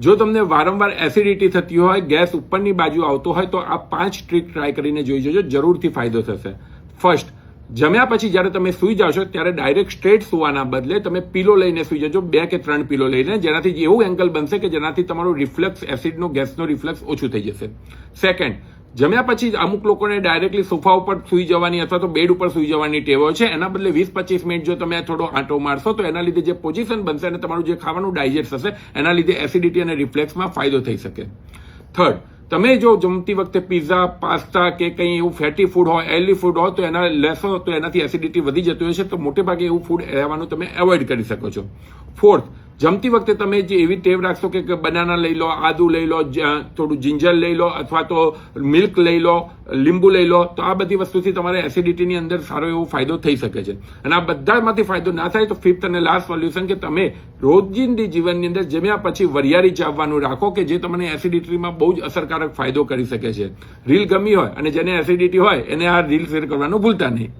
જો તમને વારંવાર એસિડિટી થતી હોય, ગેસ ઉપરની બાજુ આવતો હોય, તો આ પાંચ ટ્રીક ટ્રાય કરીને જોઈ જજો. જરૂરથી ફાયદો થશે. ફર્સ્ટ જમ્યા પછી જ્યારે તમે સૂઈ જાશો ત્યારે ડાયરેક્ટ સ્ટ્રેટ સુવાના બદલે તમે પીલો લઈને સૂઈ જજો. બે કે ત્રણ પીલો લઈને, જેનાથી એવું એંગલ બનશે કે જેનાથી તમારું રિફ્લેક્સ એસિડનો ગેસનો રિફ્લેક્સ ઓછું થઈ જશે. સેકન્ડ જમ્યા પછી અમુક લોકોને ડાયરેક્ટલી સોફા ઉપર સૂઈ જવાની અથવા તો બેડ ઉપર સૂઈ જવાની ટેવો છે. એના બદલે વીસ પચીસ મિનિટ જો તમે થોડો આંટો મારશો તો એના લીધે જે પોઝિશન બનશે અને તમારું જે ખાવાનું ડાયજેસ્ટ થશે, એના લીધે એસિડિટી અને રિફ્લેક્સમાં ફાયદો થઈ શકે. થર્ડ તમે જો જમતી વખતે પીઝા પાસ્તા કે કંઈ એવું ફેટી ફૂડ હોય ઓઇલી ફૂડ હોય, તો એના લેશો તો એનાથી એસિડિટી વધી જતી હોય છે. તો મોટે ભાગે એવું ફૂડ લેવાનું તમે એવોઇડ કરી શકો છો. ફોર્થ જમતી વખતે તમે જે એવી ટેવ રાખશો કે બનાના લઈ લો, આદુ લઈ લો થોડું જિંજર લઈ લો, અથવા તો મિલ્ક લઈ લો, લીંબુ લઈ લો, તો આ બધી વસ્તુથી તમારે એસિડિટીની અંદર સારો એવો ફાયદો થઈ શકે છે. અને આ બધામાંથી ફાયદો ના થાય તો ફિફ્થ અને લાસ્ટ સોલ્યુશન કે તમે રોજિંદી જીવનની અંદર જમ્યા પછી વરિયાળી ચાવવાનું રાખો કે જે તમને એસિડિટીમાં બહુ જ અસરકારક ફાયદો કરી શકે છે. રીલ ગમી હોય અને જેને એસિડિટી હોય એને આ રીલ શેર કરવાનું ભૂલતા નહીં.